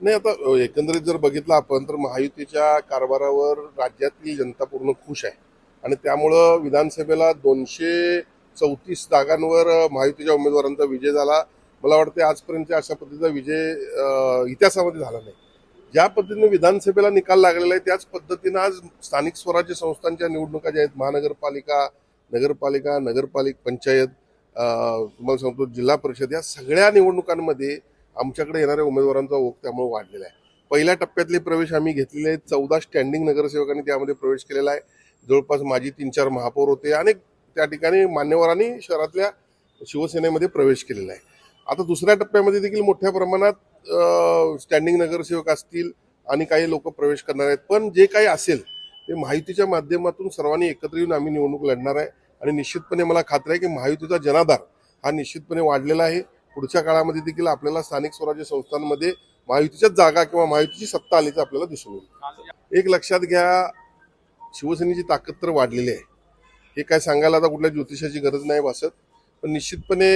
नाही आता एकंदरीत जर बघितलं आपण तर महायुतीच्या कारभारावर राज्यातली जनता पूर्ण खुश आहे. आणि त्यामुळं विधानसभेला दोनशे चौतीस जागांवर महायुतीच्या उमेदवारांचा विजय झाला. मला वाटते आजपर्यंत अशा पद्धतीचा विजय इतिहासामध्ये झाला नाही. ज्या पद्धतीने विधानसभेला निकाल लागलेला आहे त्याच पद्धतीनं आज स्थानिक स्वराज्य संस्थांच्या निवडणुका ज्या आहेत महानगरपालिका नगरपालिका नगरपालिक पंचायत तुम्हाला सांगतो जिल्हा परिषद या सगळ्या निवडणुकांमध्ये आमच्याकडे येणाऱ्या उमेदवारांचा ओघ त्यामुळे वाढलेला आहे. पहिल्या टप्प्यातले प्रवेश आम्ही घेतलेले आहेत. चौदा स्टँडिंग नगरसेवकांनी त्यामध्ये प्रवेश केलेला आहे. जवळपास माझी तीन चार महापौर होते. अनेक त्या ठिकाणी मान्यवरांनी शहरातल्या शिवसेनेमध्ये प्रवेश केलेला आहे. आता दुसऱ्या टप्प्यामध्ये देखील मोठ्या प्रमाणात स्टँडिंग नगरसेवक असतील आणि काही लोक प्रवेश करणार आहेत. पण जे काही असेल ते महायुतीच्या माध्यमातून सर्वांनी एकत्र येऊन आम्ही निवडणूक लढणार आहे. आणि निश्चितपणे मला खात्री आहे की महायुतीचा जनाधार हा निश्चितपणे वाढलेला आहे. पुढच्या काळामध्ये देखील आपल्याला स्थानिक स्वराज्य संस्थांमध्ये महायुतीच्याच जागा किंवा महायुतीची सत्ता आल्याचं आपल्याला दिसून येईल. एक लक्षात घ्या शिवसेनेची ताकद तर वाढलेली आहे. हे काय सांगायला आता कुठल्या ज्योतिषाची गरज नाही भासत पण निश्चितपणे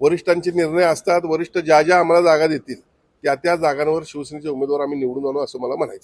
वरिष्ठांचे निर्णय असतात. वरिष्ठ ज्या ज्या आम्हाला जागा देतील त्या त्या जागांवर शिवसेनेचे उमेदवार आम्ही निवडून आणू असं मला म्हणायचं